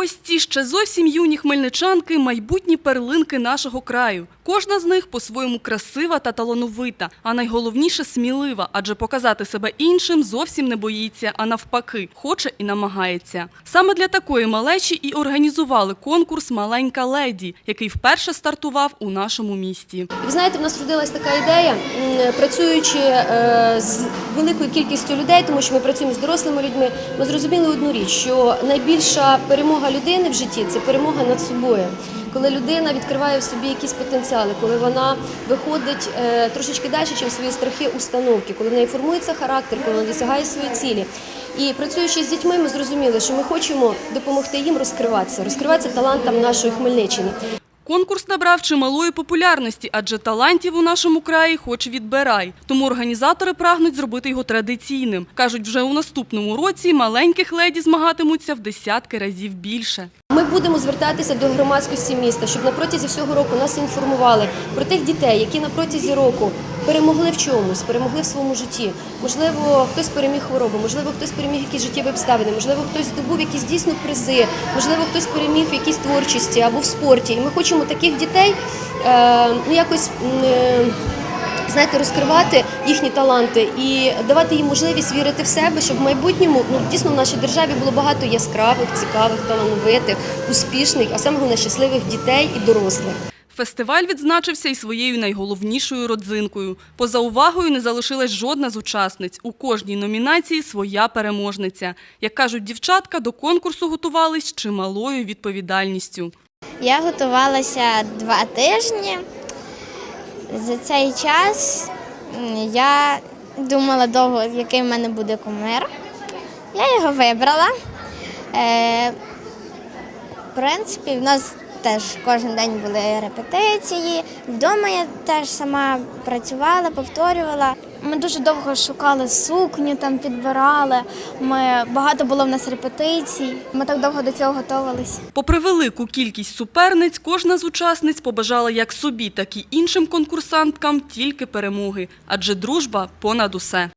Ось ці ще зовсім юні хмельничанки – майбутні перлинки нашого краю. Кожна з них по-своєму красива та талановита, а найголовніше – смілива, адже показати себе іншим зовсім не боїться, а навпаки, хоче і намагається. Саме для такої малечі і організували конкурс «Маленька леді», який вперше стартував у нашому місті. Ви знаєте, в нас родилась така ідея, працюючи е, з великою кількістю людей, тому що ми працюємо з дорослими людьми. Ми зрозуміли одну річ, що найбільша перемога людини в житті це перемога над собою. Коли людина відкриває в собі якісь потенціали, коли вона виходить е, трошечки далі, ніж свої страхи, установки, коли в неї формується характер, коли вона досягає свої цілі. І працюючи з дітьми, ми зрозуміли, що ми хочемо допомогти їм розкриватися, розкриватися талантам нашої Хмельниччини. Конкурс набрав чималої популярності, адже талантів у нашому краї хоч відбирай. Тому організатори прагнуть зробити його традиційним. Кажуть, вже у наступному році маленьких леді змагатимуться в десятки разів більше. Ми будемо звертатися до громадськості міста, щоб на протязі всього року нас інформували про тих дітей, які на протязі року перемогли в чомусь, перемогли в своєму житті. Можливо, хтось переміг хворобу, можливо, хтось переміг якісь життєві обставини, можливо, хтось здобув якісь дійсно призи, можливо, хтось переміг в якійсь творчості або в спорті. І ми хочемо таких дітей е, ну якось. е, знаєте, розкривати їхні таланти і давати їм можливість вірити в себе, щоб в майбутньому ну дійсно в нашій державі було багато яскравих, цікавих, талановитих, успішних, а саме головне щасливих дітей і дорослих. Фестиваль відзначився і своєю найголовнішою родзинкою. Поза увагою не залишилась жодна з учасниць. У кожній номінації своя переможниця. Як кажуть дівчатка, до конкурсу готувались чималою відповідальністю. Я готувалася два тижні. За цей час я думала довго, який в мене буде кумир. Я його вибрала. Е, в принципі, в нас теж кожен день були репетиції. Вдома я теж сама працювала, повторювала. Ми дуже довго шукали сукню, там підбирали. Ми багато було в нас репетицій. Ми так довго до цього готувалися. Попри велику кількість суперниць, кожна з учасниць побажала як собі, так і іншим конкурсанткам тільки перемоги, адже дружба понад усе.